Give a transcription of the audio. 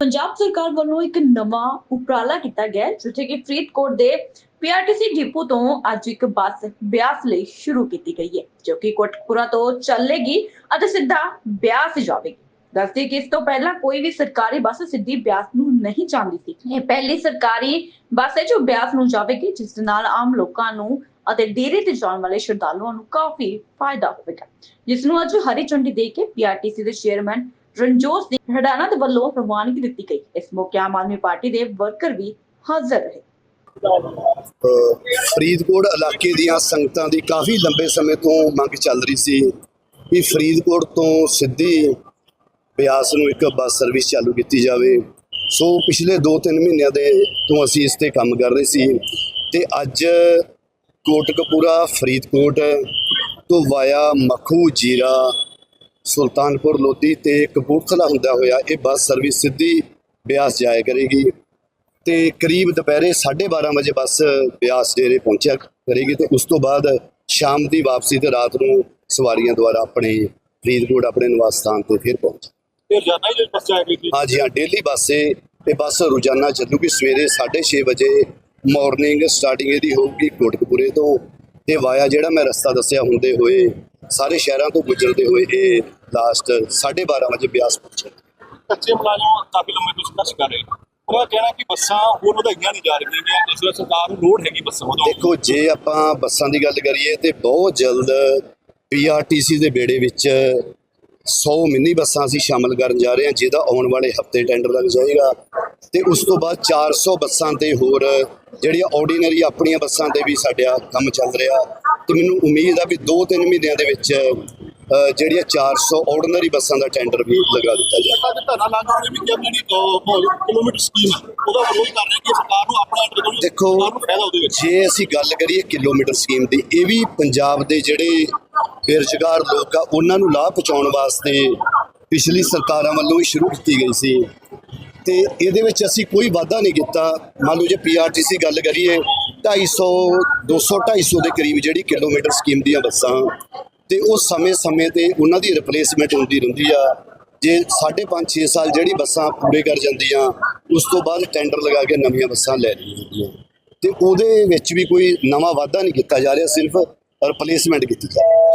ਪੰਜਾਬ ਸਰਕਾਰ ਵੱਲੋਂ ਇੱਕ ਨਵਾਂ ਉਪਰਾਲਾ ਕੀਤਾ ਗਿਆ ਜਿੱਥੇ ਕਿ ਫਰੀਦਕੋਟ ਦੇ ਪੀਆਰਟੀਸੀ ਡਿਪੂ ਤੋਂ ਅੱਜ ਇੱਕ ਬੱਸ ਬਿਆਸ ਲਈ ਸ਼ੁਰੂ ਕੀਤੀ ਗਈ ਹੈ, ਜੋ ਕਿ ਕੋਟਕਪੂਰਾ ਤੋਂ ਚੱਲੇਗੀ ਅਤੇ ਸਿੱਧਾ ਬਿਆਸ ਜਾਵੇਗੀ। ਦੱਸਦੇ ਕਿ ਇਸ ਤੋਂ ਪਹਿਲਾਂ ਕੋਈ ਵੀ ਸਰਕਾਰੀ ਬੱਸ ਸਿੱਧੀ ਬਿਆਸ ਨੂੰ ਨਹੀਂ ਜਾਂਦੀ ਸੀ। ਇਹ ਪਹਿਲੀ ਸਰਕਾਰੀ ਬੱਸ ਹੈ ਜੋ ਬਿਆਸ ਨੂੰ ਜਾਵੇਗੀ, ਜਿਸ ਦੇ ਨਾਲ ਆਮ ਲੋਕਾਂ ਨੂੰ ਅਤੇ ਡੇਰੇ ਤੇ ਜਾਣ ਵਾਲੇ ਸ਼ਰਧਾਲੂਆਂ ਨੂੰ ਕਾਫੀ ਫਾਇਦਾ ਹੋਵੇਗਾ। ਜਿਸ ਨੂੰ ਅੱਜ ਹਰੀ ਝੰਡੀ ਦੇ ਕੇ ਪੀਆਰਟੀਸੀ ਦੇ ਚੇਅਰਮੈਨ ਰਣਜੋਤ ਸਿੰਘ ਹਡਾਣਾ ਦੇ ਵੱਲੋਂ ਪ੍ਰਵਾਨਗੀ ਦਿੱਤੀ ਗਈ। ਇਸ ਮੌਕੇ ਆਮ ਆਦਮੀ ਪਾਰਟੀ ਦੇ ਵਰਕਰ ਵੀ ਹਾਜ਼ਰ ਰਹੇ। ਫਰੀਦਕੋਟ ਇਲਾਕੇ ਦੀਆਂ ਸੰਗਤਾਂ ਦੀ ਕਾਫੀ ਲੰਬੇ ਸਮੇਂ ਤੋਂ ਮੰਗ ਚੱਲ ਰਹੀ ਸੀ ਕਿ ਫਰੀਦਕੋਟ ਤੋਂ ਸਿੱਧੀ ਬਿਆਸ ਨੂੰ ਇੱਕ ਬੱਸ ਸਰਵਿਸ ਚਾਲੂ ਕੀਤੀ ਜਾਵੇ। ਸੋ ਪਿਛਲੇ 2-3 ਮਹੀਨਿਆਂ ਦੇ ਤੋਂ ਅਸੀਂ ਇਸ ਤੇ ਕੰਮ ਕਰ ਰਹੇ ਸੀ ਤੇ ਅੱਜ ਕੋਟਕਪੂਰਾ ਫਰੀਦਕੋਟ ਤੋਂ ਵਾਇਆ ਮੱਖੂ ਜੀਰਾ ਸੁਲਤਾਨਪੁਰ ਲੋਧੀ ਤੇ ਕਪੂਰਥਲਾ ਹੁੰਦਾ ਹੋਇਆ ਇਹ ਬੱਸ ਸਰਵਿਸ ਸਿੱਧੀ ਬਿਆਸ ਜਾਇਆ ਕਰੇਗੀ ਤੇ ਕਰੀਬ ਦੁਪਹਿਰੇ 12:30 ਵਜੇ ਬੱਸ ਬਿਆਸ ਡੇਰੇ ਪਹੁੰਚਿਆ ਕਰੇਗੀ ਤੇ ਉਸ ਤੋਂ ਬਾਅਦ ਸ਼ਾਮ ਦੀ ਵਾਪਸੀ ਤੇ ਰਾਤ ਨੂੰ ਸਵਾਰੀਆਂ ਦੁਆਰਾ ਆਪਣੇ ਫਰੀਦਕੋਟ ਆਪਣੇ ਨਿਵਾਸ ਸਥਾਨ ਤੇ ਫਿਰ ਪਹੁੰਚ ਫਿਰ ਜਾਣਾ ਹੀ ਬੱਸ ਜਾਏਗੀ ਹਾਂਜੀ ਹਾਂ ਡੇਲੀ ਬੱਸ ਏ ਤੇ ਬੱਸ ਰੋਜ਼ਾਨਾ ਚੱਲੂਗੀ ਸਵੇਰੇ 6:30 ਵਜੇ। ਮਾਰਨਿੰਗ ਸਟਾਰਟਿੰਗ ਇਹਦੀ ਹੋਊਗੀ ਕੋਟਕਪੂਰੇ ਤੋਂ ਤੇ ਵਾਇਆ ਜਿਹੜਾ ਮੈਂ ਰਸਤਾ ਦੱਸਿਆ ਹੁੰਦੇ ਹੋਏ ਸਾਰੇ ਸ਼ਹਿਰਾਂ ਤੋਂ ਗੁਜ਼ਰਦੇ ਹੋਏ ਇਹ ਲਾਸਟ 12:30 ਵਜੇ ਬਿਆਸ ਪਹੁੰਚੇ। ਕੱਚੇ ਮੁਲਾਜ਼ਮ ਕਾਫੀ ਲੰਮੇ ਤੋਂ ਸੰਘਰਸ਼ ਕਰ ਰਹੇ। ਉਹਨਾਂ ਕਹਿਣਾ ਕਿ ਬੱਸਾਂ ਹੋਰ ਵਧਾਈਆਂ ਨਹੀਂ ਜਾ ਰਹੀਆਂ ਇਸ ਵੇਲੇ ਸਰਕਾਰ ਨੂੰ ਲੋੜ ਹੈਗੀ ਬੱਸਾਂ ਵਧਾਉਣ ਦੀ। ਦੇਖੋ ਜੇ ਆਪਾਂ ਬੱਸਾਂ ਦੀ ਗੱਲ ਕਰੀਏ ਤੇ ਬਹੁਤ ਜਲਦ ਪੀਆਰਟੀਸੀ ਦੇ ਬੇੜੇ ਵਿੱਚ 100 ਮਿੰਨੀ ਬੱਸਾਂ ਅਸੀਂ ਸ਼ਾਮਲ ਕਰਨ ਜਾ ਰਹੇ ਹਾਂ ਜਿਹਦਾ ਆਉਣ ਵਾਲੇ ਹਫ਼ਤੇ ਟੈਂਡਰ ਲੱਗ ਜਾਏਗਾ। ਤੇ ਉਸ ਤੋਂ ਬਾਅਦ 400 ਬੱਸਾਂ ਤੇ ਹੋਰ ਜਿਹੜੀਆਂ ਆਰਡੀਨਰੀ ਆਪਣੀਆਂ ਬੱਸਾਂ ਤੇ ਵੀ ਸਾਡਾ ਕੰਮ ਚੱਲ ਰਿਹਾ। ਤੇ ਮੈਨੂੰ ਉਮੀਦ ਆ ਵੀ 2-3 ਮਹੀਨਿਆਂ ਦੇ ਵਿੱਚ ਜਿਹੜੀਆਂ 400 ਆਰਡੀਨਰੀ ਬੱਸਾਂ ਦਾ ਟੈਂਡਰ ਵੀ ਲਗਾ ਦਿੱਤਾ ਜਾਏਗਾ ਅੱਜ ਧਰਨਾ ਲਾ ਕੇ ਉਹਨੇ ਵੀ ਕਿਹਾ ਵੀ ਜਿਹੜੀ ਅਹ, ਕਿਲੋਮੀਟਰ ਸਕੀਮ ਹੈ ਉਹਦਾ ਵਿਰੋਧ ਕਰ ਰਹੇ ਕਿ ਸਰਕਾਰ ਨੂੰ ਆਪਣਾ ਅੰਡਰ ਦੇਖੋ ਜੇ ਅਸੀਂ ਗੱਲ ਕਰੀਏ ਕਿਲੋਮੀਟਰ ਸਕੀਮ ਦੀ ਇਹ ਵੀ ਪੰਜਾਬ ਦੇ ਜਿਹੜੇ ਬੇਰੁਜ਼ਗਾਰ ਲੋਕ ਆ ਉਹਨਾਂ ਨੂੰ ਲਾਭ ਪਹੁੰਚਾਉਣ ਵਾਸਤੇ ਪਿਛਲੀ ਸਰਕਾਰਾਂ ਵੱਲੋਂ ਹੀ ਸ਼ੁਰੂ ਕੀਤੀ ਗਈ ਸੀ। ਤੇ ਇਹਦੇ ਵਿੱਚ ਅਸੀਂ ਕੋਈ ਵਾਅਦਾ ਨਹੀਂ ਕੀਤਾ। ਮੰਨ ਲਓ ਜੇ ਪੀਆਰਟੀਸੀ ਗੱਲ ਕਰੀਏ 250 200 250 ਦੇ ਕਰੀਬ ਜਿਹੜੀ ਕਿਲੋਮੀਟਰ ਸਕੀਮ ਦੀਆਂ ਬੱਸਾਂ, ਤੇ ਉਹ ਸਮੇਂ-ਸਮੇਂ ਤੇ ਉਹਨਾਂ ਦੀ ਰਿਪਲੇਸਮੈਂਟ ਹੁੰਦੀ ਰਹਿੰਦੀ ਆ। ਜੇ 5.5 6 ਸਾਲ ਜਿਹੜੀ ਬੱਸਾਂ ਪੂਰੇ ਕਰ ਜਾਂਦੀਆਂ, ਉਸ ਤੋਂ ਬਾਅਦ ਟੈਂਡਰ ਲਗਾ ਕੇ ਨਵੀਆਂ ਬੱਸਾਂ ਲੈ ਲਈਆਂ ਜਾਂਦੀਆਂ ਤੇ ਉਹਦੇ ਵਿੱਚ ਵੀ ਕੋਈ ਨਵਾਂ ਵਾਅਦਾ ਨਹੀਂ ਕੀਤਾ ਜਾ ਰਿਹਾ, ਸਿਰਫ ਰਿਪਲੇਸਮੈਂਟ ਕੀਤੀ ਜਾ ਰਹੀ